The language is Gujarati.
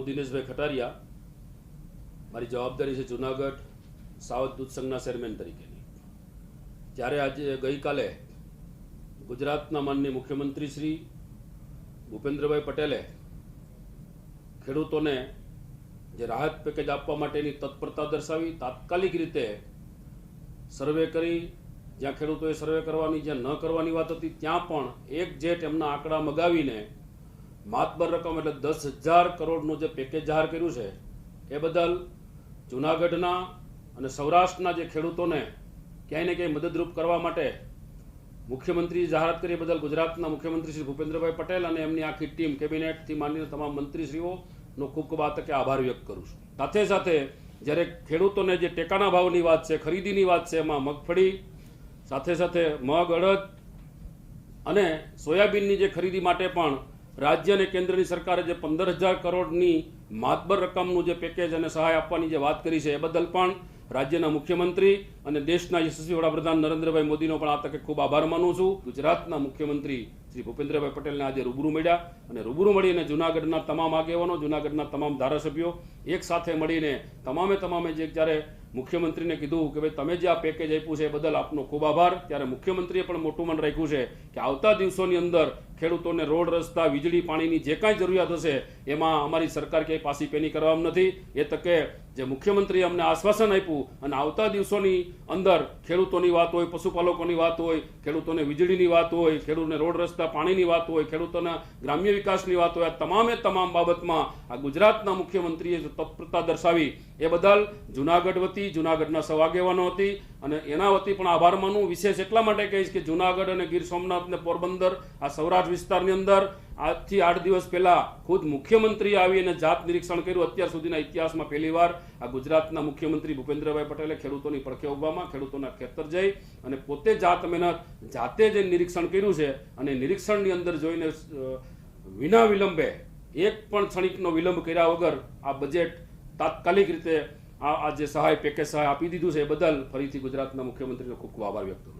હું દિનેશભાઈ ખટારિયા, મારી જવાબદારી છે જુનાગઢ સાવધ દૂધ સંઘના ચેરમેન તરીકેની. ત્યારે આજે ગઈકાલે ગુજરાતના માનનીય મુખ્યમંત્રી શ્રી ભૂપેન્દ્રભાઈ પટેલે ખેડૂતોને જે રાહત પેકેજ આપવા માટેની તત્પરતા દર્શાવી, તાત્કાલિક રીતે સર્વે કરી, જ્યાં ખેડૂતોએ સર્વે કરવાની, જ્યાં ન કરવાની વાત હતી, ત્યાં પણ એક જેટ એમના આંકડા મગાવીને માતબર રકમ એટલે દસ હજાર કરોડનું જે પેકેજ જાહેર કર્યું છે, એ બદલ જૂનાગઢના અને સૌરાષ્ટ્રના જે ખેડૂતોને ક્યાંય ને ક્યાંય મદદરૂપ કરવા માટે મુખ્યમંત્રી જાહેરાત કરી. બદલ ગુજરાતના મુખ્યમંત્રી શ્રી ભૂપેન્દ્રભાઈ પટેલ અને એમની આખી ટીમ, કેબિનેટથી માંડીને તમામ મંત્રીશ્રીઓનો ખૂબ ખૂબ આ તકે આભાર વ્યક્ત કરું છું. સાથે સાથે જ્યારે ખેડૂતોને જે ટેકાના ભાવની વાત છે, ખરીદીની વાત છે, એમાં મગફળી, સાથે સાથે મગ, અડદ અને સોયાબીનની જે ખરીદી માટે પણ રાજ્ય અને કેન્દ્રની સરકારે જે પંદર હજાર કરોડની માતબર રકમનું જે પેકેજ અને સહાય આપવાની જે વાત કરી છે, એ બદલ પણ રાજ્યના મુખ્યમંત્રી અને દેશના યશસ્વી વડાપ્રધાન નરેન્દ્રભાઈ મોદીનો પણ આ તકે ખૂબ આભાર માનું છું. ગુજરાતના મુખ્યમંત્રી શ્રી ભૂપેન્દ્રભાઈ પટેલને આજે રૂબરૂ મળ્યા અને રૂબરૂ મળીને જુનાગઢના તમામ આગેવાનો, જુનાગઢના તમામ ધારાસભ્યો એક સાથે મળીને તમામે તમામે જે જ્યારે મુખ્યમંત્રીને કીધું કે ભાઈ તમે જે આ પેકેજ આપ્યું છે એ બદલ આપનો ખૂબ આભાર. ત્યારે મુખ્યમંત્રીએ પણ મોટું મન રાખ્યું છે કે આવતા દિવસોની અંદર ખેડૂતોને રોડ, રસ્તા, વીજળી, પાણીની જે કાંઈ જરૂરિયાત હશે, એમાં અમારી સરકાર ક્યાંય પાસી પેની કરવામાં નથી. એ તકે જે મુખ્યમંત્રીએ અમને આશ્વાસન આપ્યું અને આવતા દિવસોની અંદર ખેડૂતોની વાત હોય, પશુપાલકોની વાત હોય, ખેડૂતોને વીજળીની વાત હોય, ખેડૂતોને રોડ, રસ્તા, પાણીની વાત હોય, ખેડૂતોના ગ્રામ્ય વિકાસની વાત હોય, આ તમામે તમામ બાબતમાં આ ગુજરાતના મુખ્યમંત્રીએ તત્પરતા દર્શાવી, એ બદલ જુનાગઢ વતી જુનાગઢના જૂનાગઢના આગેવાનો હતી અને એના વતી પણ આભાર માનું. વિશેષ એટલા માટે કહીશ કે જુનાગઢ અને ગીર સોમનાથ ને પોરબંદર, આ સૌરાષ્ટ્ર વિસ્તારની અંદર આજથી આઠ દિવસ પહેલા ખુદ મુખ્યમંત્રી આવી અને જાત નિરીક્ષણ કર્યું. અત્યાર સુધીના ઇતિહાસમાં પહેલીવાર આ ગુજરાતના મુખ્યમંત્રી ભૂપેન્દ્રભાઈ પટેલે ખેડૂતોની પડખે ઉભામાં ખેડૂતોના ખેતર જઈ અને પોતે જાત મહેનત જાતે જે નિરીક્ષણ કર્યું છે અને નિરીક્ષણની અંદર જોઈને વિના વિલંબે એક પણ ક્ષણિકનો વિલંબ કર્યા વગર આ બજેટ તાત્કાલિક રીતે આ જે સહાય પેકેજ સહાય આપી દીધું છે એ બદલ ફરીથી ગુજરાતના મુખ્યમંત્રીનો ખૂબ ખૂબ આભાર વ્યક્ત કરું